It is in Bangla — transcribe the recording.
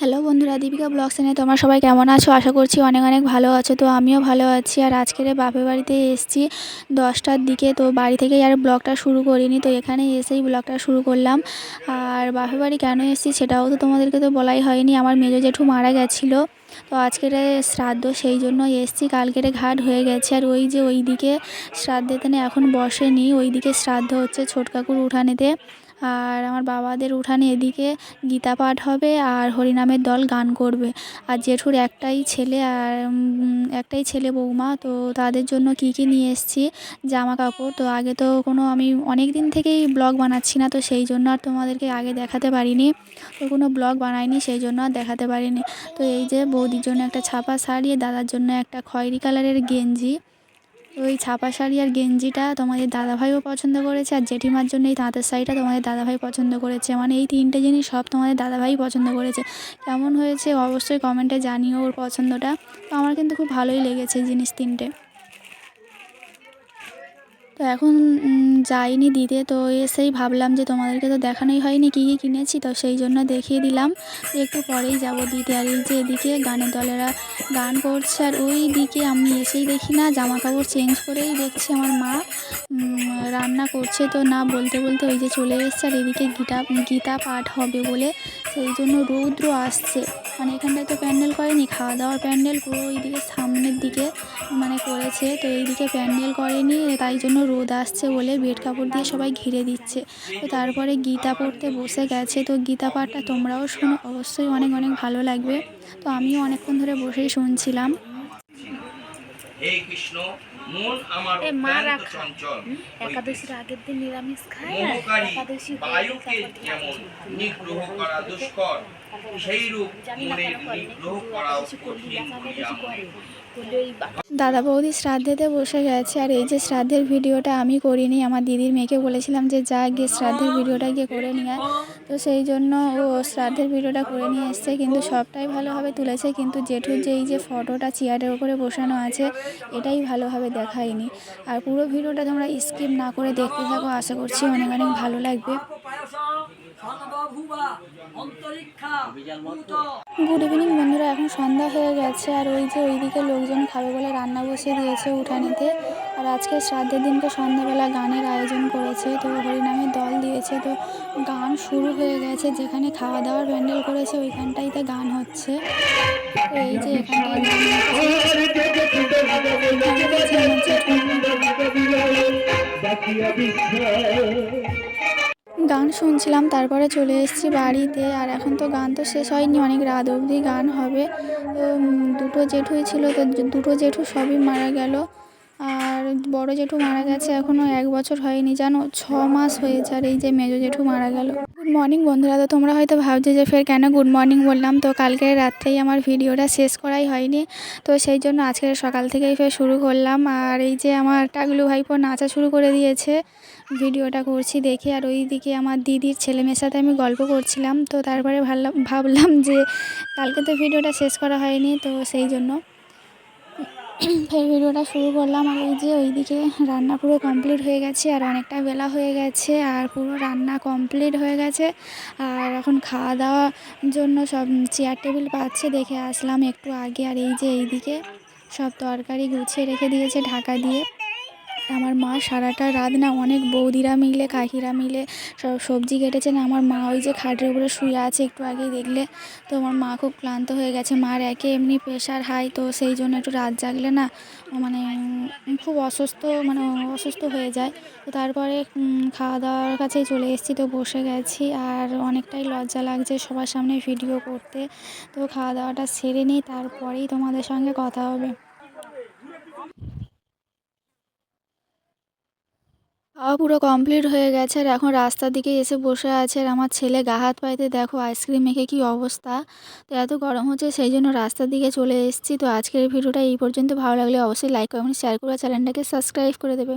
হ্যালো বন্ধুরা, দীপিকা ব্লগ চ্যানেলে তোমরা সবাই কেমন আছো? আশা করছি অনেক অনেক ভালো আছো, তো আমিও ভালো আছি। আর আজকের বাপের বাড়িতে এসেছি দশটার দিকে, তো বাড়ি থেকেই আর ব্লগটা শুরু করিনি, তো এখানে এসেই ব্লগটা শুরু করলাম। আর বাপের বাড়ি কেন এসেছি সেটাও তো তোমাদেরকে তো বলাই হয়নি, আমার মেজো জেঠু মারা গেছিল। তো আজকের শ্রাদ্ধ, সেই জন্য এসেছি, কালকেরে ঘাট হয়ে গেছে। আর ওই যে ওই দিকে শ্রাদ্ধেতে এখন বসেনি ওই দিকে শ্রাদ্ধ হচ্ছে ছোট কাকুর উঠানেতে। আর আমার বাবাদের উঠানে এদিকে গীতা পাঠ হবে আর হরিনামের দল গান করবে। আর জেঠুর একটাই ছেলে আর একটাই ছেলে বৌমা, তো তাদের জন্য কি কি নিয়ে এসেছি? জামা কাপড় তো আগে তো কোনো আমি অনেক দিন থেকেই ব্লগ বানাচ্ছি না, তো সেই জন্য আর তোমাদেরকে আগে দেখাতে পারিনি। তো কোনো ব্লগ বানাইনি, সেই জন্য আর দেখাতে পারিনি। তো এই যে বৌদির জন্য একটা ছাপা শাড়ি, দাদার জন্য একটা খয়েরি কালারের গেঞ্জি ওই ছাপা শাড়ি আর গেঞ্জিটা তোমাদের দাদাভাইও পছন্দ করেছে আর জেঠিমার জন্য এই তাঁতের শাড়িটা তোমাদের দাদাভাই পছন্দ করেছে। মানে এই তিনটে জিনিস সব তোমাদের দাদাভাই পছন্দ করেছে। কেমন হয়েছে অবশ্যই কমেন্টে জানিও ওর পছন্দটা। তো আমার কিন্তু খুব ভালোই লেগেছে জিনিস তিনটে। তো এখন যাইনি দিতে। তো এসেই ভাবলাম যে তোমাদেরকে তো দেখানোই হয়নি কী কী কিনেছি, তো সেই জন্য দেখিয়ে দিলাম। একটু পরেই যাব দিতে। আর এই যে এদিকে গানের দলেরা গান করছে, আর ওই দিকে আমি এসেই দেখি না জামা কাপড় চেঞ্জ করেই দেখছি আমার মা। রান্না করছে তো না বলতে বলতে ওই যে চলে এসছে, আর এদিকে গীতা গীতা পাঠ হবে বলে। সেই জন্য রৌদ্র আসছে। মানে এখানটায় তো প্যান্ডেল করেনি খাওয়া দাওয়ার প্যান্ডেল পুরো ওইদিকে সামনের দিকে মানে করেছে, তো এইদিকে প্যান্ডেল করেনি, তাই জন্য রোদ আসছে বলে বেড কাপড় দিয়ে সবাই ঘিরে দিচ্ছে। তো তারপরে গীতা পড়তে বসে গেছে, তো গীতা পাঠটা তোমরাও শোনো, অবশ্যই অনেক অনেক ভালো লাগবে। তো আমিও অনেকক্ষণ ধরে বসেই শুনছিলাম। হে কৃষ্ণ মন আমার এ মা অত্যন্ত চঞ্চল একাদশীর আগের দিন নিরামিষ খায় একাদশী বায়ুকে যেমন নিগ্রহ করা দুষ্কর সেই রূপ মনের নিগ্রহ করাও কঠিন দাদা বৌদি শ্রাদ্ধেতে বসে গেছে। আর এই যে শ্রাদ্ধের ভিডিওটা আমি করিনি, আমার দিদির মেয়েকে বলেছিলাম যে যা গিয়ে শ্রাদ্ধের ভিডিওটা গিয়ে করে নিয়ে। তো সেই জন্য ও শ্রাদ্ধের ভিডিওটা করে নিয়ে এসছে, কিন্তু সবটাই ভালোভাবে তুলেছে, কিন্তু জেঠুর যে এই যে ফটোটা চেয়ারের ওপরে বসানো আছে, এটাই ভালোভাবে দেখায়নি। আর পুরো ভিডিওটা তোমরা স্কিপ না করে দেখতে থাকো, আশা করছি অনেক অনেক ভালো লাগবে। গুড ইভিনিং বন্ধুরা এখন সন্ধ্যা হয়ে গেছে আর ওই যে ওইদিকে লোকজন খাবে বলে রান্না বসিয়ে দিয়েছে উঠানেতে। আর আজকে শ্রাদ্ধের দিনকে সন্ধ্যাবেলা গানের আয়োজন করেছে তো হরিনামের দল দিয়েছে তো গান শুরু হয়ে গেছে। যেখানে খাওয়া দাওয়ার প্যান্ডেল করেছে ওইখানটাইতে গান হচ্ছে। এই যে এখানটায় গান হচ্ছে। গান শুনছিলাম, তারপরে চলে এসেছি বাড়িতে। আর এখন তো গান তো শেষ হয়নি, অনেক রাত অবধি গান হবে। তো দুটো জেঠুই ছিল, তো দুটো জেঠু সবই মারা গেল। আর বড় জেঠু মারা গেছে এখনও এক বছর হয়নি জানো? ছ মাস হয়েছে আর এই যে মেজো জেঠু মারা গেল। গুড মর্নিং বন্ধুরা, তো তোমরা হয়তো ভাবছ যে ফের কেন গুড মর্নিং বললাম? তো কালকে রাত্রেই আমার ভিডিওটা শেষ করাই হয়নি। তো সেই জন্য আজকের সকাল থেকেই ফের শুরু করলাম। আর এই যে আমার টাগলু ভাইপো নাচা শুরু করে দিয়েছে। ভিডিওটা করছি দেখে, আর ওই দিকে আমার দিদির ছেলে মেয়ের সাথে আমি গল্প করছিলাম। তো তারপরে ভাবলাম ভাবলাম যে কালকে তো ভিডিওটা শেষ করা হয়নি, তো সেই জন্য ফের ভিডিওটা শুরু করলাম আর ওই যে ওইদিকে রান্না পুরো কমপ্লিট হয়ে গেছে আর অনেকটা বেলা হয়ে গেছে আর পুরো রান্না কমপ্লিট হয়ে গেছে আর এখন খাওয়া দাওয়ার জন্য সব চেয়ার টেবিল পাচ্ছে, দেখে আসলাম একটু আগে আর এই যে এইদিকে সব তরকারি গুছিয়ে রেখে দিয়েছে ঢাকা দিয়ে। আমার মা সারাটা রাত না অনেক বৌদিরা মিলে, কাকিরা মিলে সব সবজি কেটেছেন। আমার মা ওই যে খাটের উপরে শুয়ে আছে, একটু আগেই দেখলে। তো আমার মা খুব ক্লান্ত হয়ে গেছে। মার একে এমনি প্রেশার হাই তো সেই জন্য একটু রাত জাগলে না মানে খুব অসুস্থ মানে অসুস্থ হয়ে যায়। তো তারপরে খাওয়া দাওয়ার কাছেই চলে এসেছি, তো বসে গেছি। আর অনেকটাই লজ্জা লাগছে সবার সামনে ভিডিও করতে। তো খাওয়া দাওয়াটা সেরে নিই, তারপরেই তোমাদের সঙ্গে কথা হবে। খাওয়া পুরো কমপ্লিট হয়ে গেছে আর এখন রাস্তার দিকে এসে বসে আছে আর আমার ছেলে গা হাত পাইতে দেখো আইসক্রিম মেখে কি অবস্থা। তো এত গরম হচ্ছে, সেই জন্য রাস্তার দিকে চলে এসেছি। তো আজকের ভিডিওটা এই পর্যন্ত। ভালো লাগলে অবশ্যই লাইক কমেন্ট শেয়ার করে চ্যানেলটাকে সাবস্ক্রাইব করে দেবে।